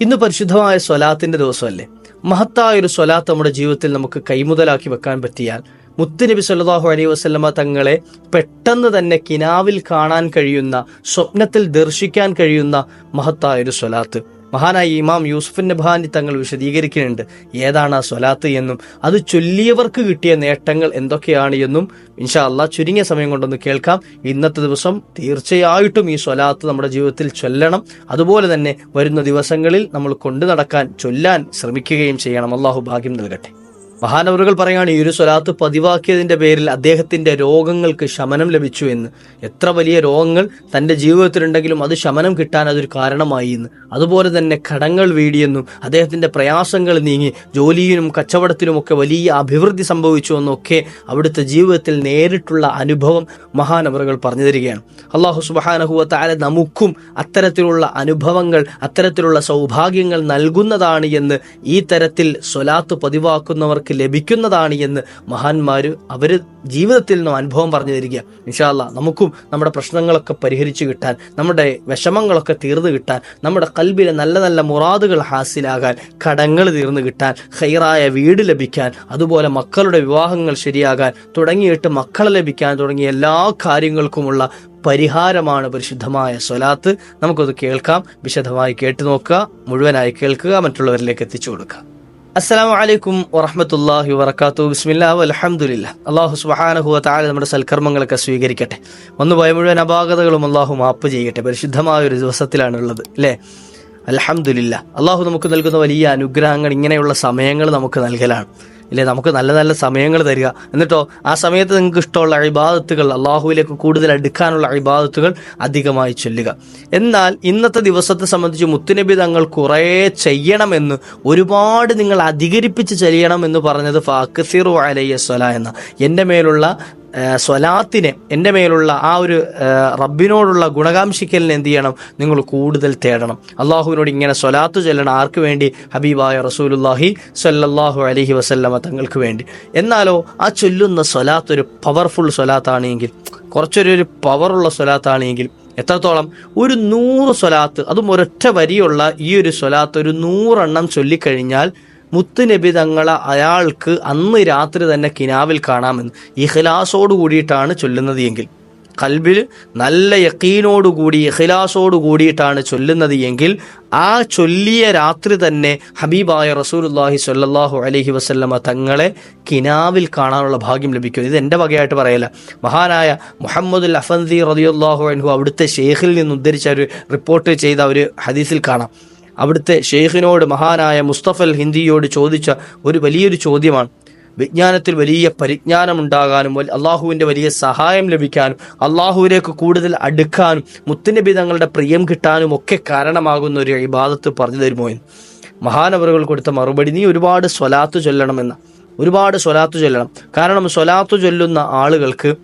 ഇന്ന് പരിശുദ്ധമായ സ്വലാത്തിന്റെ ദിവസമല്ലേ? മഹത്തായ ഒരു സ്വലാത്ത് നമ്മുടെ ജീവിതത്തിൽ നമുക്ക് കൈമുതലാക്കി വെക്കാൻ പറ്റിയാൽ മുത്തുനബി സല്ലാഹു അലൈഹി വസ്ലമ തങ്ങളെ പെട്ടെന്ന് തന്നെ കിനാവിൽ കാണാൻ കഴിയുന്ന സ്വപ്നത്തിൽ ദർശിക്കാൻ കഴിയുന്ന മഹത്തായ ഒരു സ്വലാത്ത്. മഹാനായ ഇമാം യൂസുഫ് നബാനി തങ്ങൾ വിശദീകരിക്കുന്നുണ്ട്. ഏതാണ് ആ സ്വലാത്ത് എന്നും അത് ചൊല്ലിയവർക്ക് കിട്ടിയ നേട്ടങ്ങൾ എന്തൊക്കെയാണ് എന്നും ഇൻഷാ അള്ളാഹ് ചുരുങ്ങിയ സമയം കൊണ്ടൊന്ന് കേൾക്കാം. ഇന്നത്തെ ദിവസം തീർച്ചയായിട്ടും ഈ സ്വലാത്ത് നമ്മുടെ ജീവിതത്തിൽ ചൊല്ലണം. അതുപോലെ തന്നെ വരുന്ന ദിവസങ്ങളിൽ നമ്മൾ കൊണ്ടു നടക്കാൻ ചൊല്ലാൻ ശ്രമിക്കുകയും ചെയ്യണം. അള്ളാഹു ഭാഗ്യം നൽകട്ടെ. മഹാനവറുകൾ പറയുകയാണ് ഈ ഒരു സ്വലാത്ത് പതിവാക്കിയതിന്റെ പേരിൽ അദ്ദേഹത്തിന്റെ രോഗങ്ങൾക്ക് ശമനം ലഭിച്ചു എന്ന്. എത്ര വലിയ രോഗങ്ങൾ തന്റെ ജീവിതത്തിലുണ്ടെങ്കിലും അത് ശമനം കിട്ടാൻ അതൊരു കാരണമായി എന്ന്. അതുപോലെ തന്നെ കടങ്ങൾ വീടിയെന്നും അദ്ദേഹത്തിന്റെ പ്രയാസങ്ങൾ നീങ്ങി ജോലിയിലും കച്ചവടത്തിലുമൊക്കെ വലിയ അഭിവൃദ്ധി സംഭവിച്ചു എന്നൊക്കെ അവിടുത്തെ ജീവിതത്തിൽ നേരിട്ടുള്ള അനുഭവം മഹാനവറുകൾ പറഞ്ഞു തരികയാണ്. അള്ളാഹു സുബാനഹുവ താല നമുക്കും അത്തരത്തിലുള്ള അനുഭവങ്ങൾ അത്തരത്തിലുള്ള സൗഭാഗ്യങ്ങൾ നൽകുന്നതാണ് എന്ന് ഈ തരത്തിൽ സ്വലാത്ത് പതിവാക്കുന്നവർക്ക് ലഭിക്കുന്നതാണ് എന്ന് മഹാന്മാര് അവർ ജീവിതത്തിൽ നിന്നും അനുഭവം പറഞ്ഞു തരിക. ഇൻഷാല്ല നമുക്കും നമ്മുടെ പ്രശ്നങ്ങളൊക്കെ പരിഹരിച്ചു കിട്ടാൻ നമ്മുടെ വിഷമങ്ങളൊക്കെ തീർന്നു കിട്ടാൻ നമ്മുടെ കൽബിലെ നല്ല നല്ല മുറാദുകൾ ഹാസിലാകാൻ കടങ്ങൾ തീർന്നു കിട്ടാൻ ഹൈറായ വീട് ലഭിക്കാൻ അതുപോലെ മക്കളുടെ വിവാഹങ്ങൾ ശരിയാകാൻ തുടങ്ങിയിട്ട് മക്കളെ ലഭിക്കാൻ തുടങ്ങിയ എല്ലാ കാര്യങ്ങൾക്കുമുള്ള പരിഹാരമാണ് പരിശുദ്ധമായ സ്വലാത്ത്. നമുക്കത് കേൾക്കാം വിശദമായി കേട്ടു നോക്കുക മുഴുവനായി കേൾക്കുക മറ്റുള്ളവരിലേക്ക് എത്തിച്ചു കൊടുക്കുക. അസ്സലാമു വലൈക്കും വറഹമത്തല്ലാഹി വർക്കാത്തു ബിസ്മില്ലാ അലഹമുല്ല അള്ളാഹു സുബഹാനഹു താല നമ്മുടെ സൽക്കർമ്മങ്ങളൊക്കെ സ്വീകരിക്കട്ടെ. വന്നുപോയ മുഴുവൻ അപാകതകളും അള്ളാഹു മാപ്പ് ചെയ്യട്ടെ. പരിശുദ്ധമായ ഒരു ദിവസത്തിലാണ് ഉള്ളത് അല്ലേ? അലഹമുല്ല അള്ളാഹു നമുക്ക് നൽകുന്ന വലിയ അനുഗ്രഹങ്ങൾ ഇങ്ങനെയുള്ള സമയങ്ങൾ നമുക്ക് നൽകലാണ്. ഇല്ലേ നമുക്ക് നല്ല നല്ല സമയങ്ങൾ തരിക. എന്നിട്ടോ ആ സമയത്ത് നിങ്ങൾക്ക് ഇഷ്ടമുള്ള അഴിബാദത്തുകൾ അള്ളാഹുവിലേക്ക് കൂടുതൽ അടുക്കാനുള്ള അഴിബാദത്തുകൾ അധികമായി ചൊല്ലുക. എന്നാൽ ഇന്നത്തെ ദിവസത്തെ സംബന്ധിച്ച് മുത്തുനബി തങ്ങൾ കുറേ ചെയ്യണമെന്ന് ഒരുപാട് നിങ്ങൾ അധികരിപ്പിച്ച് ചെയ്യണമെന്ന് പറഞ്ഞത് ഫാക്കസിറു അലയ്യ സ്വല എന്ന എന്റെ മേലുള്ള സ്വലാത്തിനെ എന്റെ മേലുള്ള ആ ഒരു റബ്ബിനോടുള്ള ഗുണകാംക്ഷിക്കലിനെ എന്ത് ചെയ്യണം? നിങ്ങൾ കൂടുതൽ തേടണം. അള്ളാഹുവിനോട് ഇങ്ങനെ സ്വലാത്ത് ചൊല്ലണം. ആർക്ക് വേണ്ടി? ഹബീബായ റസൂലുല്ലാഹി സല്ലാഹു അലഹി വസല്ലമ തങ്ങൾക്ക് വേണ്ടി. എന്നാലോ ആ ചൊല്ലുന്ന സ്വലാത്ത് ഒരു പവർഫുൾ സ്വലാത്താണെങ്കിൽ കുറച്ചൊരു ഒരു പവറുള്ള സ്വലാത്താണെങ്കിൽ എത്രത്തോളം? ഒരു നൂറ് സ്വലാത്ത് അതും ഒരൊറ്റ വരിയുള്ള ഈ ഒരു സ്വലാത്ത് ഒരു നൂറെണ്ണം ചൊല്ലിക്കഴിഞ്ഞാൽ മുത്തുനബി തങ്ങളെ അയാൾക്ക് അന്ന് രാത്രി തന്നെ കിനാവിൽ കാണാമെന്ന് ഇഖ്ലാസോട് കൂടിയിട്ടാണ് ചൊല്ലുന്നത് എങ്കിൽ. കൽബിൽ നല്ല യക്കീനോടുകൂടി ഇഖ്ലാസോട് കൂടിയിട്ടാണ് ചൊല്ലുന്നത് എങ്കിൽ ആ ചൊല്ലിയ രാത്രി തന്നെ ഹബീബായ റസൂലുല്ലാഹി സ്വല്ലല്ലാഹു അലഹി വസല്ലമ തങ്ങളെ കിനാവിൽ കാണാനുള്ള ഭാഗ്യം ലഭിക്കുന്നു ഇത് എന്റെ വകയായിട്ട് പറയല മഹാനായ മുഹമ്മദുൽ അഫന്തി റതിയുല്ലാഹു അൻഹു അവിടുത്തെ ഷെയ്ഖിൽ നിന്ന് ഉദ്ധരിച്ച ഒരു റിപ്പോർട്ട് ചെയ്ത ഒരു ഹദീസിൽ കാണാം. അവിടുത്തെ ഷെയ്ഖിനോട് മഹാനായ മുസ്തഫൽ ഹിന്ദിയോട് ചോദിച്ച ഒരു വലിയൊരു ചോദ്യമാണ്. വിജ്ഞാനത്തിൽ വലിയ പരിജ്ഞാനമുണ്ടാകാനും അള്ളാഹുവിന്റെ വലിയ സഹായം ലഭിക്കാനും അള്ളാഹുവിലേക്ക് കൂടുതൽ അടുക്കാനും മുത്തുനബി തങ്ങളുടെ പ്രിയം കിട്ടാനും ഒക്കെ കാരണമാകുന്ന ഒരു ഇബാദത്ത് പറഞ്ഞു തരുമോ എന്ന്. മഹാനവറുകൾ കൊടുത്ത മറുപടി നീ ഒരുപാട് സ്വലാത്ത് ചൊല്ലണമെന്ന ഒരുപാട് സ്വലാത്ത് ചൊല്ലണം. കാരണം സ്വലാത്ത് ചൊല്ലുന്ന ആളുകൾക്ക്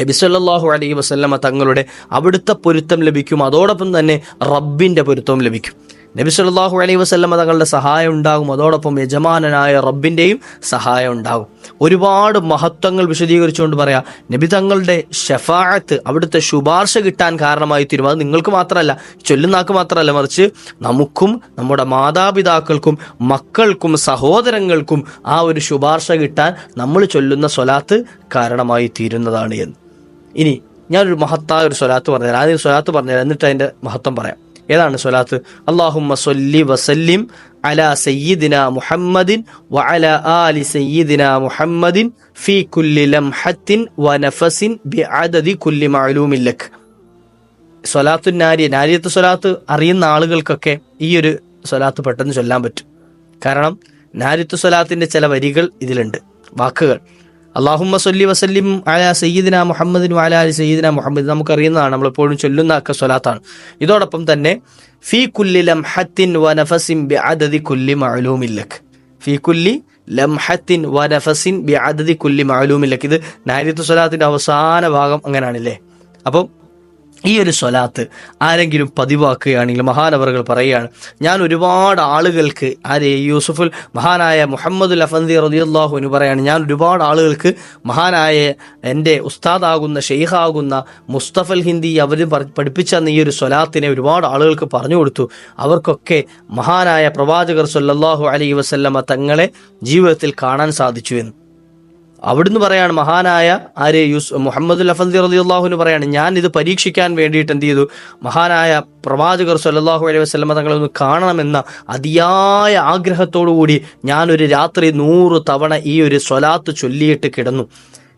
നബി സല്ലല്ലാഹു അലൈഹി വസല്ലമ തങ്ങളുടെ അവിടുത്തെ പൊരുത്തം ലഭിക്കും. അതോടൊപ്പം തന്നെ റബ്ബിന്റെ പൊരുത്തവും ലഭിക്കും. നബി സല്ലല്ലാഹു അലൈഹി വസ്ലം തങ്ങളുടെ സഹായം ഉണ്ടാകും. അതോടൊപ്പം യജമാനനായ റബ്ബിന്റെയും സഹായം ഉണ്ടാകും. ഒരുപാട് മഹത്വങ്ങൾ വിശദീകരിച്ചുകൊണ്ട് പറയാം. നബി തങ്ങളുടെ ഷഫാഅത്ത് അവിടുത്തെ ശുപാർശ കിട്ടാൻ കാരണമായി തീരും അത് നിങ്ങൾക്ക് മാത്രമല്ല ചൊല്ലുന്നാക്ക് മാത്രമല്ല. മറിച്ച് നമുക്കും നമ്മുടെ മാതാപിതാക്കൾക്കും മക്കൾക്കും സഹോദരങ്ങൾക്കും ആ ഒരു ശുപാർശ കിട്ടാൻ നമ്മൾ ചൊല്ലുന്ന സ്വലാത്ത് കാരണമായി തീരുന്നതാണ് എന്ന്. ഇനി ഞാനൊരു മഹത്തായ ഒരു സ്വലാത്ത് പറഞ്ഞുതരാം. ആദ്യം സ്വലാത്ത് പറഞ്ഞുതരാം. എന്നിട്ട് അതിന്റെ മഹത്വം പറയാം. ഏതാണ് സ്വലാത്ത്? അള്ളാഹുമ്മ സൊല്ലി വസല്ലിം അല സയ്യിദിന മുഹമ്മദിൻ വ അല ആലി സയ്യിദിന മുഹമ്മദിൻ ഫി കുല്ലി ലംഹത്തിൻ വ നഫസിൻ ബി അദദി കുല്ലി മഅലൂമില്ലക് സ്വലാത്തു നാരിയ നാരിയത്ത് സ്വലാത്ത് അറിയുന്ന ആളുകൾക്കൊക്കെ ഈ ഒരു സ്വലാത്ത് പെട്ടെന്ന് ചൊല്ലാൻ പറ്റും. കാരണം നാരിത്തു സ്വലാത്തിന്റെ ചില വരികൾ ഇതിലുണ്ട്. വാക്കുകൾ. അള്ളാഹുമ്മ സൊല്ലി വസല്ലിം അല സയ്യിദിന മുഹമ്മദിനും അല അലി സയ്യിദിന മുഹമ്മദ് നമുക്കറിയുന്നതാണ്. നമ്മളെപ്പോഴും ചൊല്ലുന്ന ഒക്കെ സ്വലാത്താണ്. ഇതോടൊപ്പം തന്നെ ഫീ കുല്ലി ലംഹത്തിൻ വ നഫസിൻ ബി അദദി കുല്ലി മഅലൂമില്ലക് ഫി കുല്ലി ലംഹത്തിൻ വ നഫസിൻ ബി അദദി കുല്ലി മഅലൂമില്ലക് ഇത് നാരിത്തു സ്വലാത്തിന്റെ അവസാന ഭാഗം അങ്ങനെയാണല്ലേ? അപ്പം ഈ ഒരു സ്വലാത്ത് ആരെങ്കിലും പതിവാക്കുകയാണെങ്കിൽ മഹാനവറുകൾ പറയുകയാണ് ഞാൻ ഒരുപാട് ആളുകൾക്ക് ആരെ? യൂസുഫുൽ മഹാനായ മുഹമ്മദുൽ അഫന്തി റതിയുല്ലാഹു എന്ന് പറയാണ് ഞാൻ ഒരുപാട് ആളുകൾക്ക് മഹാനായ എന്റെ ഉസ്താദാകുന്ന ഷെയ്ഖാകുന്ന മുസ്തഫൽ ഹിന്ദി അവർ പഠിപ്പിച്ച ഈ ഒരു സ്വലാത്തിനെ ഒരുപാട് ആളുകൾക്ക് പറഞ്ഞു കൊടുത്തു. അവർക്കൊക്കെ മഹാനായ പ്രവാചകർ സല്ലാഹു അലൈ വസല്ലമ തങ്ങളെ ജീവിതത്തിൽ കാണാൻ സാധിച്ചു എന്ന്. അവിടുന്ന് പറയാണ് മഹാനായ ആര്? യൂസ് മുഹമ്മദ് അഫന്ദി റതി അള്ളാഹുവിന് പറയാണ് ഞാൻ ഇത് പരീക്ഷിക്കാൻ വേണ്ടിയിട്ട് എന്ത് ചെയ്തു? മഹാനായ പ്രവാചകർ സല്ലാഹു അലൈഹി വസ്ലമ തങ്ങളെ ഒന്ന് കാണണമെന്ന അതിയായ ആഗ്രഹത്തോടു കൂടി ഞാനൊരു രാത്രി നൂറ് തവണ ഈ ഒരു സ്വലാത്ത് ചൊല്ലിയിട്ട് കിടന്നു.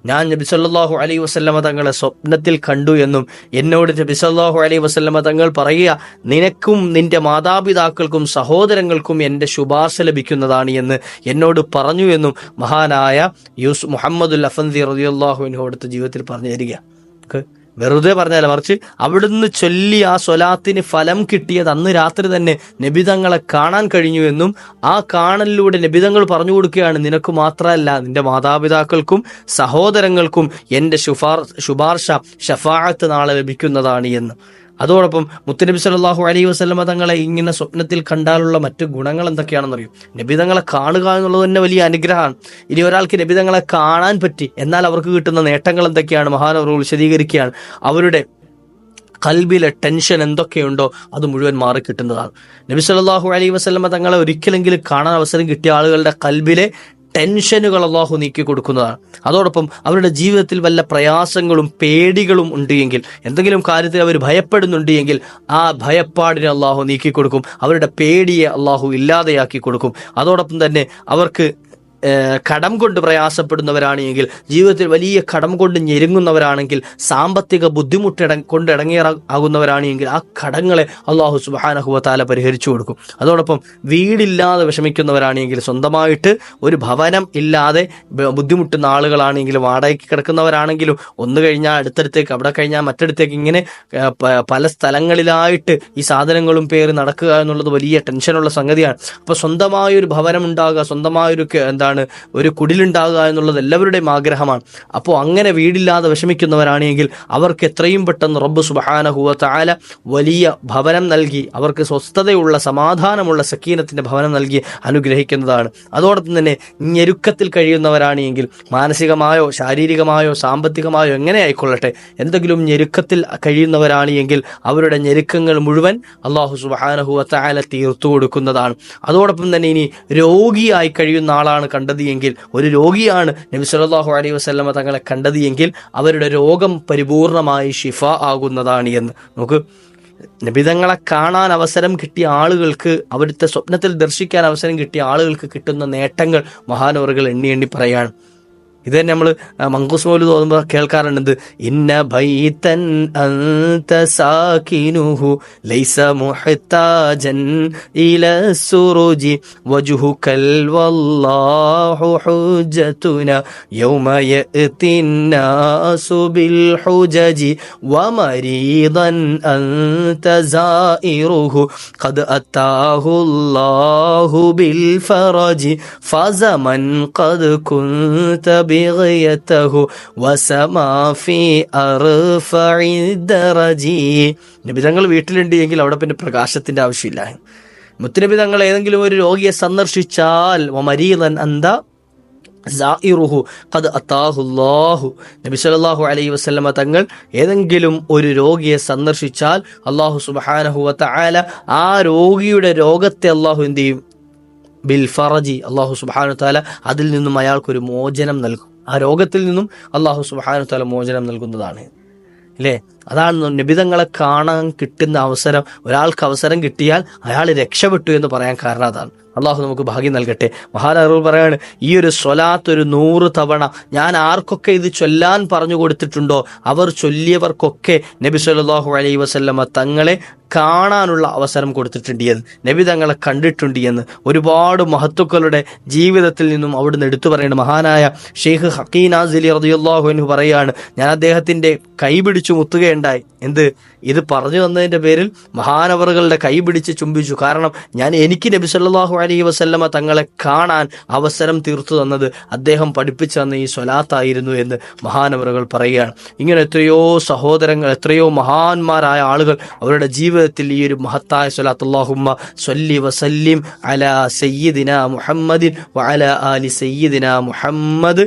ഞാൻ നബി സല്ലല്ലാഹു അലൈഹി വസല്ലമ തങ്ങളെ സ്വപ്നത്തിൽ കണ്ടു എന്നും എന്നോട് നബി സല്ലല്ലാഹു അലൈഹി വസല്ലമ തങ്ങൾ പറയുക നിനക്കും നിന്റെ മാതാപിതാക്കൾക്കും സഹോദരങ്ങൾക്കും എന്റെ ശുപാർശ ലഭിക്കുന്നതാണ് എന്ന് എന്നോട് പറഞ്ഞു എന്നും മഹാനായ യൂസ് മുഹമ്മദുൽ അഫന്തി അൻഹു ജീവിതത്തിൽ പറഞ്ഞു തരിക വെറുതെ പറഞ്ഞാൽ മറിച്ച് അവിടുന്ന് ചൊല്ലി ആ സ്വലാത്തിന് ഫലം കിട്ടിയത് അന്ന് രാത്രി തന്നെ നബിതങ്ങളെ കാണാൻ കഴിഞ്ഞു എന്നും ആ കാണലിലൂടെ നബിതങ്ങൾ പറഞ്ഞു കൊടുക്കുകയാണ് നിനക്ക് മാത്രമല്ല നിന്റെ മാതാപിതാക്കൾക്കും സഹോദരങ്ങൾക്കും എന്റെ ശുപാർ ശുപാർശ ഷഫാഅത്ത് നാളെ ലഭിക്കുന്നതാണ് എന്ന്. അതോടൊപ്പം മുത്തനബി സല്ലല്ലാഹു അലൈഹി വസല്ലമ തങ്ങളെ ഇങ്ങനെ സ്വപ്നത്തിൽ കണ്ടാലുള്ള മറ്റു ഗുണങ്ങൾ എന്തൊക്കെയാണെന്നറിയും? നബി തങ്ങളെ കാണുക എന്നുള്ളത് തന്നെ വലിയ അനുഗ്രഹമാണ്. ഇനി ഒരാൾക്ക് നബിതങ്ങളെ കാണാൻ പറ്റി എന്നാൽ അവർക്ക് കിട്ടുന്ന നേട്ടങ്ങൾ എന്തൊക്കെയാണ്? മഹാനവർ വിശദീകരിക്കുകയാണ്. അവരുടെ കൽബിലെ ടെൻഷൻ എന്തൊക്കെയുണ്ടോ അത് മുഴുവൻ മാറി കിട്ടുന്നതാണ്. നബി സല്ലല്ലാഹു അലൈഹി വസല്ലമ തങ്ങളെ ഒരിക്കലെങ്കിലും കാണാൻ അവസരം കിട്ടിയ ആളുകളുടെ കൽബിലെ ടെൻഷനുകൾ അള്ളാഹു നീക്കി കൊടുക്കുന്നതാണ്. അതോടൊപ്പം അവരുടെ ജീവിതത്തിൽ വല്ല പ്രയാസങ്ങളും പേടികളും ഉണ്ട് എങ്കിൽ എന്തെങ്കിലും കാര്യത്തിൽ അവർ ഭയപ്പെടുന്നുണ്ട് എങ്കിൽ ആ ഭയപ്പാടിനെ അള്ളാഹു നീക്കി കൊടുക്കും. അവരുടെ പേടിയെ അള്ളാഹു ഇല്ലാതെയാക്കി കൊടുക്കും. അതോടൊപ്പം തന്നെ അവർക്ക് കടം കൊണ്ട് പ്രയാസപ്പെടുന്നവരാണ് എങ്കിൽ ജീവിതത്തിൽ വലിയ കടം കൊണ്ട് ഞെരുങ്ങുന്നവരാണെങ്കിൽ സാമ്പത്തിക ബുദ്ധിമുട്ട് കൊണ്ട് ഇടങ്ങേറ ആകുന്നവരാണ് എങ്കിൽ ആ കടങ്ങളെ അള്ളാഹു സുബാനഹുവത്താല പരിഹരിച്ചു കൊടുക്കും. അതോടൊപ്പം വീടില്ലാതെ വിഷമിക്കുന്നവരാണെങ്കിൽ സ്വന്തമായിട്ട് ഒരു ഭവനം ഇല്ലാതെ ബുദ്ധിമുട്ടുന്ന ആളുകളാണെങ്കിൽ വാടകയ്ക്ക് കിടക്കുന്നവരാണെങ്കിലും ഒന്ന് കഴിഞ്ഞാൽ അടുത്തടുത്തേക്ക് അവിടെ കഴിഞ്ഞാൽ മറ്റടുത്തേക്ക് ഇങ്ങനെ പല സ്ഥലങ്ങളിലായിട്ട് ഈ സാധനങ്ങളും പേര് നടക്കുക എന്നുള്ളത് വലിയ ടെൻഷനുള്ള സംഗതിയാണ്. അപ്പോൾ സ്വന്തമായൊരു ഭവനം ഉണ്ടാകുക സ്വന്തമായൊരു ക- എന്താണ് ഒരു കുടിലുണ്ടാകുക എന്നുള്ളത് എല്ലാവരുടെയും ആഗ്രഹമാണ്. അപ്പോൾ അങ്ങനെ വീടില്ലാതെ വിഷമിക്കുന്നവരാണെങ്കിൽ അവർക്ക് എത്രയും പെട്ടെന്ന് റബ്ബ് സുബഹാനഹുവ താല വലിയ ഭവനം നൽകി അവർക്ക് സ്വസ്ഥതയുള്ള സമാധാനമുള്ള സക്കീനത്തിന്റെ ഭവനം നൽകി അനുഗ്രഹിക്കുന്നതാണ്. അതോടൊപ്പം തന്നെ ഞെരുക്കത്തിൽ കഴിയുന്നവരാണെങ്കിൽ മാനസികമായോ ശാരീരികമായോ സാമ്പത്തികമായോ എങ്ങനെ ആയിക്കൊള്ളട്ടെ എന്തെങ്കിലും ഞെരുക്കത്തിൽ കഴിയുന്നവരാണെങ്കിൽ അവരുടെ ഞെരുക്കങ്ങൾ മുഴുവൻ അള്ളാഹു സുബഹാനഹുവ താല തീർത്തു കൊടുക്കുന്നതാണ്. അതോടൊപ്പം തന്നെ ഇനി രോഗിയായി കഴിയുന്ന ആളാണ് കണ്ടത് എങ്കിൽ ഒരു രോഗിയാണ് നബി സല്ലാഹു അലൈഹി വസ്ലമ തങ്ങളെ കണ്ടത് എങ്കിൽ അവരുടെ രോഗം പരിപൂർണമായി ഷിഫ ആകുന്നതാണ് എന്ന്. നമുക്ക് നബിതങ്ങളെ കാണാൻ അവസരം കിട്ടിയ ആളുകൾക്ക് അവരുടെ സ്വപ്നത്തിൽ ദർശിക്കാൻ അവസരം കിട്ടിയ ആളുകൾക്ക് കിട്ടുന്ന നേട്ടങ്ങൾ മഹാനവറുകൾ എണ്ണി എണ്ണി പറയാണ്. ഇത് തന്നെ നമ്മൾ മങ്കൂസ് മൗലി തോന്നുമ്പോൾ കേൾക്കാറുണ്ട്. ഇന്ന ബൈതൻ അന്ത സാകിനുഹു ലൈസ മുഹ്താജൻ ഇല സുറുജി വജുഹുകൽ വല്ലാഹു ഹുജതുന യൗമ യഅതിന്നാസു സുബിൽ ഹുജജി വമരീദൻ അന്ത സായിറുഹു ഖദ് അത്താഹു ബിൽ ഫറജി ഫസമൻ ഖദ് കുന്ത بغيته وسما في أرفع الدرج നബി തങ്ങൾ വീട്ടിലുണ്ട് എങ്കിൽ അവിടെ പിന്നെ പ്രകാശത്തിന്റെ ആവശ്യമില്ല മുത്തുനബി തങ്ങൾ ഏതെങ്കിലും ഒരു രോഗിയെ സന്ദർശിച്ചാൽ മരീലൻ അന്ത സായിറുഹു ഖദ് അത്താഹുല്ലാഹു നബി സല്ലല്ലാഹു അലൈഹി വസല്ലമ തങ്ങൾ ഏതെങ്കിലും ഒരു രോഗിയെ സന്ദർശിച്ചാൽ അള്ളാഹു സുബ്ഹാനഹു വതആല ആ രോഗിയുടെ രോഗത്തെ അള്ളാഹു എന്ത് ചെയ്യും ബിൽ ഫറജി അള്ളാഹു സുബ്ഹാനഹു വതആല അതിൽ നിന്നും അയാൾക്കൊരു മോചനം നൽകും ആ രോഗത്തിൽ നിന്നും അള്ളാഹു സുബ്ഹാനഹു തല മോചനം നൽകുന്നതാണ്. അല്ലേ അതാണ് നിബിതങ്ങളെ കാണാൻ കിട്ടുന്ന അവസരം. ഒരാൾക്ക് അവസരം കിട്ടിയാൽ അയാൾ രക്ഷപ്പെട്ടു എന്ന് പറയാൻ കാരണം അതാണ്. അള്ളാഹു നമുക്ക് ഭാഗ്യം നൽകട്ടെ. മഹാനഗർ പറയാണ് ഈ ഒരു സ്വലാത്ത് ഒരു നൂറ് തവണ ഞാൻ ആർക്കൊക്കെ ഇത് ചൊല്ലാൻ പറഞ്ഞു കൊടുത്തിട്ടുണ്ടോ? അവർ ചൊല്ലിയവർക്കൊക്കെ നബി സല്ലല്ലാഹു അലൈഹി വസല്ലമ തങ്ങളെ കാണാനുള്ള അവസരം കൊടുത്തിട്ടുണ്ട് എന്ന് നബി തങ്ങളെ കണ്ടിട്ടുണ്ട് എന്ന് ഒരുപാട് മഹത്തുക്കളുടെ ജീവിതത്തിൽ നിന്നും അവിടുന്ന് എടുത്തു പറയുന്നത് മഹാനായ ഷെയ്ഖ് ഹക്കീനാസിലി റതിയുള്ളാഹു എന്ന് പറയുകയാണ് ഞാൻ അദ്ദേഹത്തിന്റെ കൈ പിടിച്ചു പറയുകയുണ്ടായി എന്ത്? ഇത് പറഞ്ഞു വന്നതിന്റെ പേരിൽ മഹാനവറുകളുടെ കൈ പിടിച്ച് ചുംബിച്ചു. കാരണം ഞാൻ എനിക്ക് നബി സല്ലല്ലാഹു അലൈഹി വസല്ലമ തങ്ങളെ കാണാൻ അവസരം തീർത്തു തന്നത് അദ്ദേഹം പഠിപ്പിച്ചു തന്ന ഈ സ്വലാത്തായിരുന്നു എന്ന് മഹാനവറുകൾ പറയുകയാണ്. ഇങ്ങനെ എത്രയോ സഹോദരങ്ങൾ എത്രയോ മഹാന്മാരായ ആളുകൾ അവരുടെ ജീവിതത്തിൽ ഈ ഒരു മഹത്തായ സ്വലാത്ത് സ്വല്ലി വസല്ലിം അല സയ്യിദിന മുഹമ്മദിൻ വഅല ആലി സയ്യിദിന മുഹമ്മദ്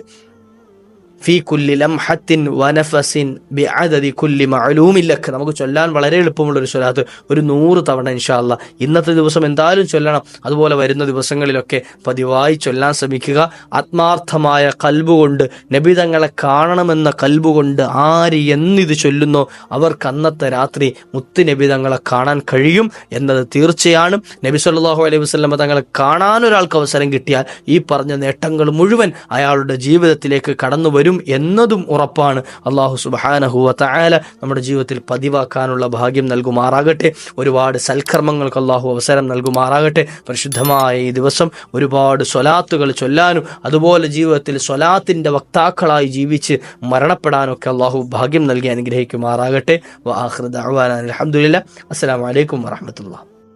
ഫീ കുല്ലി ലംഹത്തിൻ വനഫസിൻ ബി അതതി കുല്ലി മഅലൂമില്ലക്ക് നമുക്ക് ചൊല്ലാൻ വളരെ എളുപ്പമുള്ള ഒരു സ്വലാത്ത്. ഒരു നൂറ് തവണ ഇൻഷാല്ല ഇന്നത്തെ ദിവസം എന്തായാലും ചൊല്ലണം. അതുപോലെ വരുന്ന ദിവസങ്ങളിലൊക്കെ പതിവായി ചൊല്ലാൻ ശ്രമിക്കുക. ആത്മാർത്ഥമായ കൽബുകൊണ്ട് നബിതങ്ങളെ കാണണമെന്ന കൽബുകൊണ്ട് ആര് എന്നിത് ചൊല്ലുന്നോ അവർക്ക് അന്നത്തെ രാത്രി മുത്ത് നബിതങ്ങളെ കാണാൻ കഴിയും എന്നത് തീർച്ചയാണ്. നബി സല്ലാഹു അലൈഹി വസ്ലമ തങ്ങളെ കാണാൻ ഒരാൾക്ക് അവസരം കിട്ടിയാൽ ഈ പറഞ്ഞ നേട്ടങ്ങൾ മുഴുവൻ അയാളുടെ ജീവിതത്തിലേക്ക് കടന്നു വരും എന്നതും ഉറപ്പാണ്. അള്ളാഹു സുബാനഹുവ തആല നമ്മുടെ ജീവിതത്തിൽ പതിവാക്കാനുള്ള ഭാഗ്യം നൽകുമാറാകട്ടെ. ഒരുപാട് സൽക്കർമ്മങ്ങൾക്ക് അള്ളാഹു അവസരം നൽകുമാറാകട്ടെ. പരിശുദ്ധമായ ഈ ദിവസം ഒരുപാട് സ്വലാത്തുകൾ ചൊല്ലാനും അതുപോലെ ജീവിതത്തിൽ സ്വലാത്തിന്റെ വക്താക്കളായി ജീവിച്ച് മരണപ്പെടാനൊക്കെ അള്ളാഹു ഭാഗ്യം നൽകി അനുഗ്രഹിക്കുമാറാകട്ടെ. വാഹൃദ് അലഹമുല്ല അസ്സലാമലൈക്കും വാഹമത്തുള്ള